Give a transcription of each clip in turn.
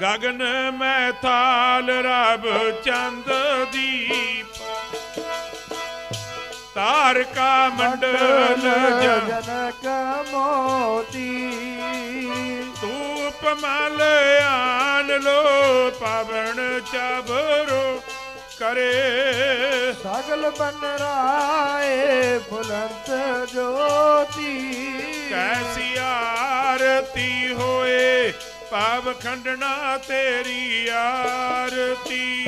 ਗगन ਮੈਂ ਥਾਲ ਰਬ ਚੰਦ ਦੀਪ ਤਾਰਕਾ ਮੰਡਲ ਜਨਕ ਮੋਤੀ। ਧੂਪ ਮਲ ਆਨ ਲੋ ਪਵਨ ਚਬਰੋ ਕਰੇ। ਸਗਲ ਬਨ ਰਾਏ ਬੁਲੰਦ ਜੋਤੀ। ਕੈਸੀ ਆਰਤੀ ਹੋਏ ਪਾਵ ਖੰਡਣਾ ਤੇਰੀ ਆਰਤੀ।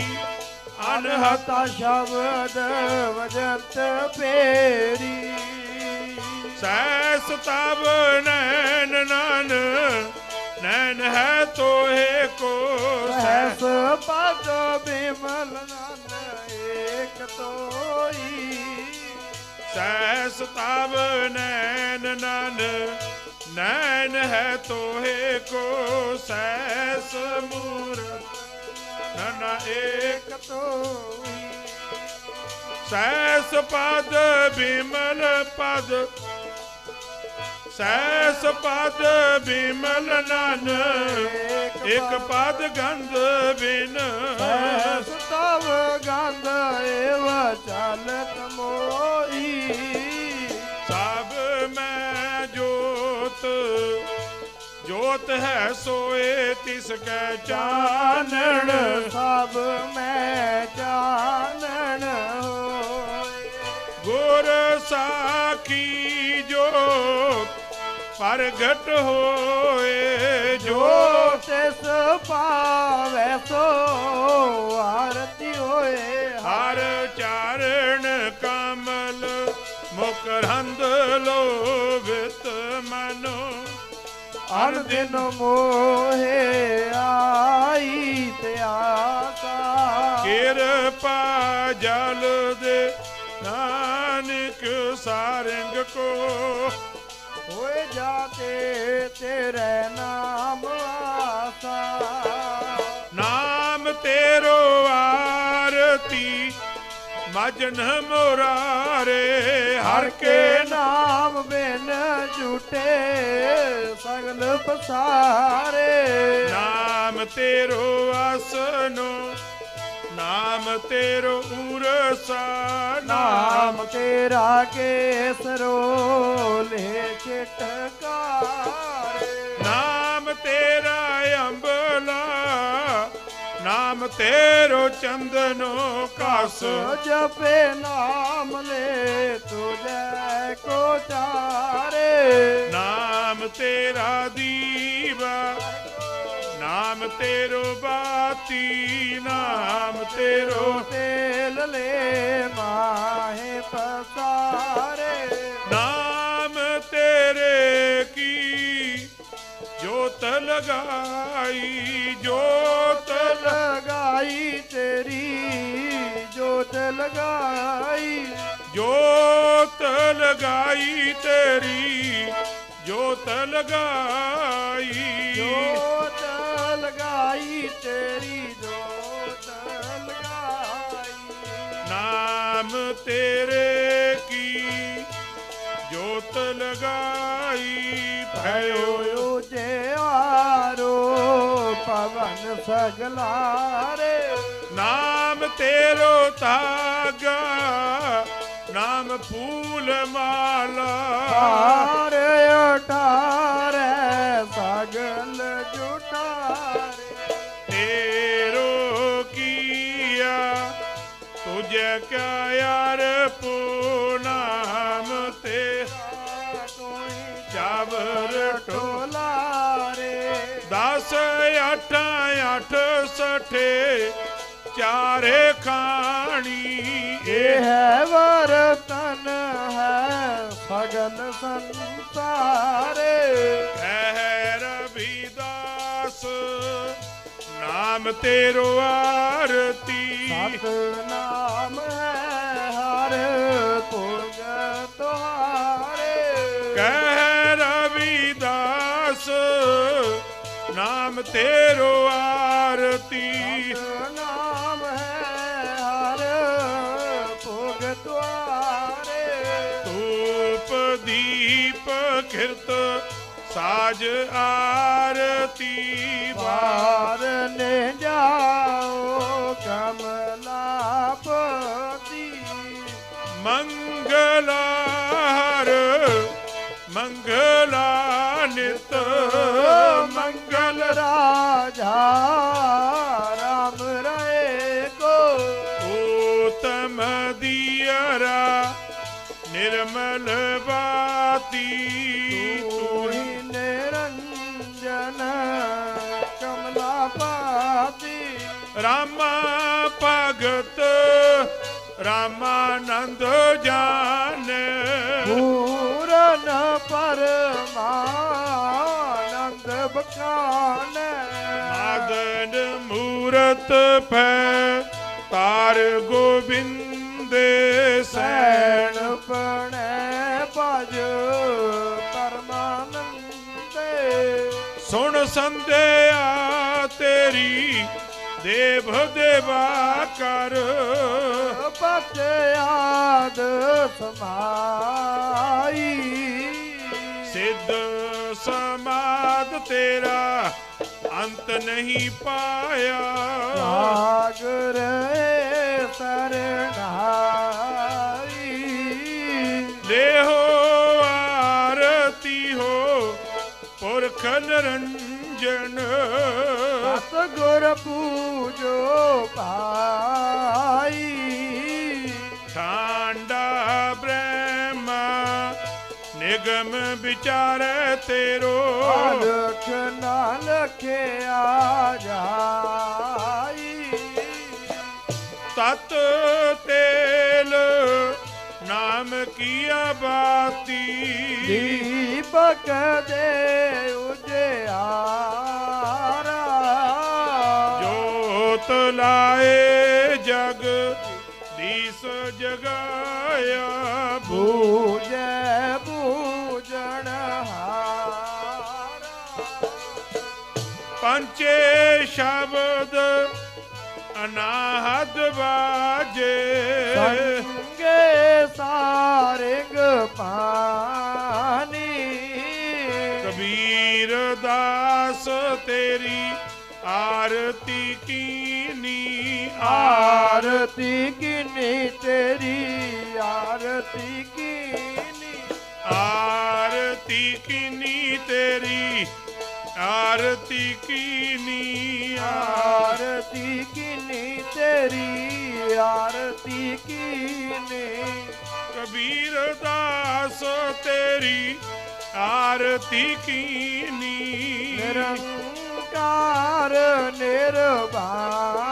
ਅਨਹਤ ਸ਼ਬਦ ਵਜੰਤ ਪੇਰੀ ਸੈਸ ਤਬ ਨੈਣ ਨਨ ਨੈਣ ਹੈ ਤੋਹੇ ਕੋ ਸਹਿ ਪਦ ਬਿਮਲ ਨਨ ਏਕ ਤੋਈ ਸੈਸ ਤਬ ਨੈਣ ਨਨ ਨੈਣ ਹੈ ਤੋਹੇ ਕੋ ਸੈਸ ਮੂਰਤ ਨਨ ਏਕ ਏਕ ਸੈਸ ਪਦ ਬਿਮਲ ਪਦ, ਸੈਸ ਪਦ ਬਿਮਲ ਨਨ, ਇਕ ਪਦ ਗੰਧ ਬਿਨ। ਸਹਸ ਤਵ ਗੰਧ, ਏਵ ਚਾਲਤ ਮੋਈ ਜੋਤ ਹੈ ਸੋਏ ਤਿਸ ਕੈ ਚਾਨਣ। ਸਭ ਮੈਂ ਚਾਨਣ ਹੋਏ। ਗੁਰ ਸਾਖੀ ਜੋਤ ਪ੍ਰਗਟ ਹੋਏ ਜੋ ਜੋਤ ਤਿਸ ਪਾਵੈ ਸੋ ਆਰਤੀ ਹੋਏ। ਹਰ ਚਾਰਣ ਕਮਲ ਮੁਕਰੰਦ ਲੋਭਿਤ ਮਨੋ। ਅਨ ਦਿਨ ਮੋਹੇ ਆਈ ਤੇ ਆਸਾ ਕਿਰਪਾ ਜਲ ਦੇ ਨਾਨਕ ਸਾਰੰਗ ਕੋ। ਹੋਏ ਜਾਤੇ ਤੇਰੇ ਨਾਮ ਆਸਾ। ਨਾਮ ਤੇਰੋ ਆਰਤੀ ਮਜਨ ਮੁਰਾਰੇ, ਹਰ ਕੇ ਨਾਮ ਬਿਨ ਝੂਠੇ ਸਗਲ ਪਸਾਰੇ। ਨਾਮ ਤੇਰੋ ਆਸਨੋ, ਨਾਮ ਤੇਰੋ ਉਰਸਾ ਨਾਮ ਤੇਰਾ ਕੇਸਰੋ ਲੈ ਚਟਕਾਰੇ। ਨਾਮ ਤੇਰਾ ਅੰਬਲਾ ਨਾਮ ਤੇਰੋ ਚੰਦਨੋ ਕਸ। ਜਪੇ ਨਾਮ ਲੈ ਤੁਝੈ ਕੋ ਚਾਰੇ। ਨਾਮ ਤੇਰਾ ਦੀਵਾ ਨਾਮ ਤੇਰੋ ਬਾਤੀ ਨਾਮ ਤੇਰੋ ਤੇਲ ਲੈ ਮਾਹੇ ਪਸਾਰੇ। ਨਾਮ ਤੇਰੇ ਜੋਤ ਲਗਾਈ ਜੋਤ ਲ- ਲਗਾਈ ਤੇਰੀ ਜੋਤ ਲਗਾਈ ਜੋਤ ਲਗਾਈ ਤੇਰੀ ਜੋਤ ਲਗਾਈ ਜੋਤ ਲਗਾਈ ਤੇਰੀ ਜੋਤ ਲਗਾਈ ਨਾਮ ਤੇਰੇ ਕੀ ਜੋਤ ਲਗਾਈ ਪਵਨ ਸਗਲਾਰੇ। ਨਾਮ ਤੇਰੋ ਤਾਗਾ ਨਾਮ ਫੂਲ ਮਾਲਾ। ਹਾਰ ਉਠਾਰੇ ਸਗਲ ਜੁਟਾਰੇ। ਤੇਰੋ ਕੀਆ ਤੁਝੇ ਕਿਆ ਯਾਰ ਪੂਨਾਮ ਦਸ ਅੱਠ ਅੱਠ ਸਠੇ ਚਾਰੇ ਖਾਣੀ। ਇਹ ਹੈ ਵਰਤਨ ਹੈ ਸਗਲ ਸੰਸਾਰੇ। ਕਹਿ ਰਵਿਦਾਸ ਨਾਮ ਤੇਰੋ ਆਰਤੀ। ਸਤ ਨਾਮ ਹੈ ਹਰ ਪੁਰਗ ਤੁਹਾਰੇ। ਕਹਿ ਨਾਮ ਤੇਰੋ ਆਰਤੀ। ਨਾਮ ਹੈ ਹਰ ਭੋਗ ਦੁਆਰੇ। ਧੂਪ ਦੀਪ ਕਿਰਤ ਸਾਜ ਆਰਤੀ। ਬਾਰ ਨੇ ਜਾਓ ਕਮਲਾ ਪਤੀ ਮੰਗਲਾ ਹਰ ਮੰਗਲਾ ਨਿਤ। ਰਾਜਾ ਰਾਮ ਰਹੇ ਕੋ ਊਤਮ ਦੀਅਰਾ ਨਿਰਮਲ ਬਾਤੀ। ਤੂੰ ਹੀ ਨਿਰੰਜਨ ਕਮਲਾ ਪਾਤੀ। ਰਾਮਾ ਭਗਤ ਰਾਮਾਨੰਦ ਜਾਨ ਪੂਰਨ ਪਰਮਾਨੰਦ ਬਖਾਨ ਆਦਨ ਮੂਰਤ ਪੈ ਤਾਰ ਗੋਬਿੰਦ ਸੈਣ। ਪਣੈ ਭਜ ਪਰਮਾਨੰਦੇ। ਸੁਣ ਸੰਧਿਆ ਤੇਰੀ ਦੇਵ ਦੇਵਾ ਕਰ। ਬਚਿਆਦ ਸਮਾਈ। ਸਿੱਧ ਸਮਾਦ ਤੇਰਾ ਅੰਤ ਨਹੀਂ ਪਾਇਆ ਸਾਗਰ ਸਰਣਾਈ ਦੇਹੋ ਆਰਤੀ ਹੋ ਪੁਰਖ ਨਿਰੰਜਨ ਸਤ ਗੁਰ ਪੂਜੋ ਪਾਈ ਠਾਂਡਾ ਨਿਗਮ ਵਿਚਾਰੈ ਤੇਰੋ। ਅਲਖ ਨਾਲ ਲਖਿਆ ਜਾਈ। ਤਤ ਤੇਲ ਨਾਮ ਕੀਆ ਬਾਤੀ। ਦੀਪਕ ਦੇ ਉਜਿਆਰਾ। ਜੋਤ ਲਾਏ ਜਗ ਦੀਸ ਜਗਾਇਆ। ਭੂ ਪੰਚੇ ਸ਼ਬਦ ਅਨਾਹਦ ਬਾਜੇ। ਸੰਗੇ ਸਾਰਿੰਗ ਪਾਨੀ ਕਬੀਰ ਦਾਸ ਤੇਰੀ ਆਰਤੀ ਕੀਨੀ ਆਰ। ਆਰਤੀ ਕਿਨੀ ਤੇਰੀ ਆਰਤੀ ਕਿਨੀ। ਆਰਤੀ ਕੀਨੀ ਤੇਰੀ ਆਰਤੀ ਕੀਨੀ ਆਰ ਆਰਤੀ ਕਿਨੀ ਤੇਰੀ ਆਰਤੀ ਕਿਨੀ ਕਬੀਰ ਦਾਸ ਤੇਰੀ ਆਰਤੀ ਕੀਨੀ ਨਿਰੰਕਾਰ ਨਿਰਵਾਣੀ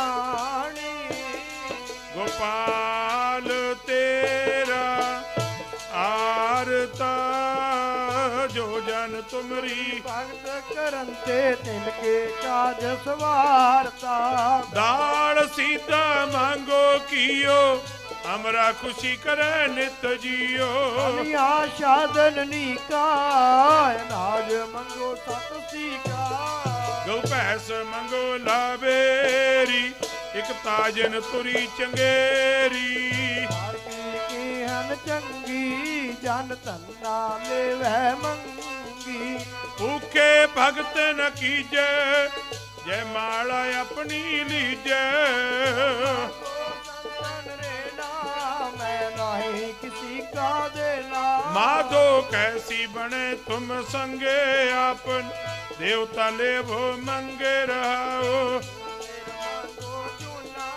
ਭਗਤ ਕਰਨ ਤੇ ਤਿਲ ਕੇ ਕਾਜ ਸਵਾਰਤਾ ਦਾਲ ਸੀਤਾ ਮੰਗੋ ਕੀਓ ਹਮਰਾ ਖੁਸ਼ੀ ਕਰੈ ਨਿਤ ਜੀਓ। ਅਨੀਆ ਸਾਧਨ ਨੀਕਾ ਨਾਜ ਮੰਗੋ ਸਤ ਸੀਕਾ ਗਉ ਭੈਸ ਮੰਗੋ ਲਾਵੇਰੀ ਇਕ ਤਾਜਨ ਤੁਰੀ ਚੰਗੇਰੀ। ਹਰ ਕੀ ਹਨ ਚੰਗੀ ਜਨ ਧੰਨਾ ਲੈਵੈ ਮੰਗੀ। ਭੂਖੇ ਭਗਤ ਨ ਕੀਜੈ, ਜੈ ਮਾਲਾ ਆਪਣੀ ਲੀਜੈ। ਸੰਤਨ ਮਾਧੋ ਕੈਸੀ ਬਣੇ ਤੁਮ ਸੰਗੇ ਆਪਨ, ਦੇਵਤਾ ਲੇਵੋ ਮੰਗੇ ਰਹਾਓ। ਕੋ ਚੁਨਾ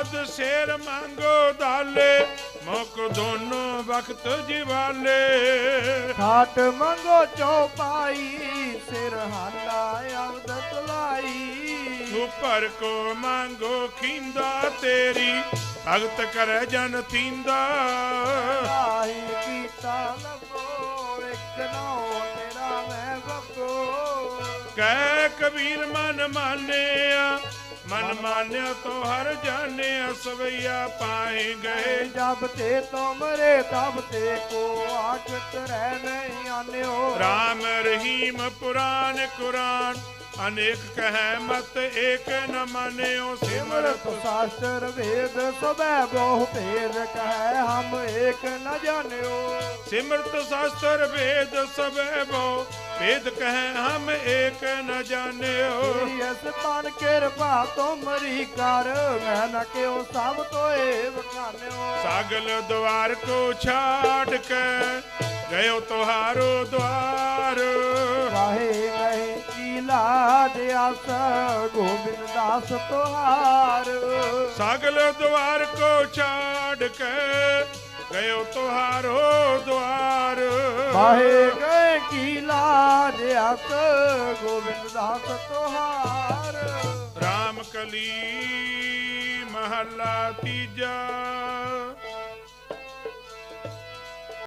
ਅਦ ਸ਼ੇਰ ਮੰਗੋ ਦਾਲੇ ਮੁਕ ਦੋਨੋਂ ਵਕਤ ਜਿਵਾਲੇ। ਖਾਟ ਮੰਗੋ ਚੌਪਾਈ ਸਿਰ ਹਾਲਾ ਅਵਦ ਤੁਲਾਈ। ਉਪਰ ਕੋ ਮੰਗੋ ਖਿੰਦਾ ਤੇਰੀ ਭਗਤ ਕਰੈ ਜਨ ਥੀਂਦਾ ਆਹੀ ਕੀਤਾ ਲਬੋ ਇੱਕ ਨੋ ਤੇਰਾ ਮੈਂ ਬੱਬੋ ਕਹਿ ਕਬੀਰ ਮਨ ਮਾਨਿਆ ਮਨ ਮਾਨਿਆ ਤੋ ਹਰ ਜਾਣਿਆ ਸਵਈਆ ਪਾਏ ਗਏ। ਜਬ ਤੇ ਤੁਮਰੇ ਤਬ ਤੇ ਕੋ ਆਖਤ ਰਹਿ ਨਹੀਂ ਆਨਿਓ। ਰਾਮ ਰਹੀਮ ਪੁਰਾਨ ਕੁਰਾਨ ਅਨੇਕ ਕਹੈ ਮਤ ਏਕ ਨ ਮਾਨਿਓ। ਸਿਮਰਤ ਸ਼ਾਸਤਰ ਵੇਦ ਸਭੈ ਬਹੁ ਭੇਦ ਕਹੈ ਹਮ ਏਕ ਨ ਜਾਣਿਓ। ਸਿਮਰਤ ਸ਼ਾਸਤਰ ਵੇਦ ਸਭੈ ਬੋ ਭੇਦ ਕਹੈ ਹਮ ਏਕ ਨ ਜਾਣਿਓ। ਇਸ ਤਨ ਕਿਰਪਾ ਤੁਮਰੀ ਕਰ ਮੈਂ ਨਾ ਕਿਉ ਸਭ ਤੋਏ ਵਖਾਨਿਓ। ਸਾਗਲ ਦਵਾਰ ਕੋ ਛਾੜ ਕੇ ਗਇਓ ਤੁਹਾਰੋ ਦਵਾਰ। ਵਾਹੇ ਗਏ ਕੀ ਲਾਜ ਆਸ ਗੋਬਿੰਦ ਦਾਸ ਤੁਹਾਰ। ਸਾਗਲ ਦਵਾਰ ਕੋ ਛਾੜ ਕੇ ગયો તોહારો દ્વાર બાહે ગય કી લાજ આક ગોવિંદ દાસ તોહાર રામ કલી મહલા તીજા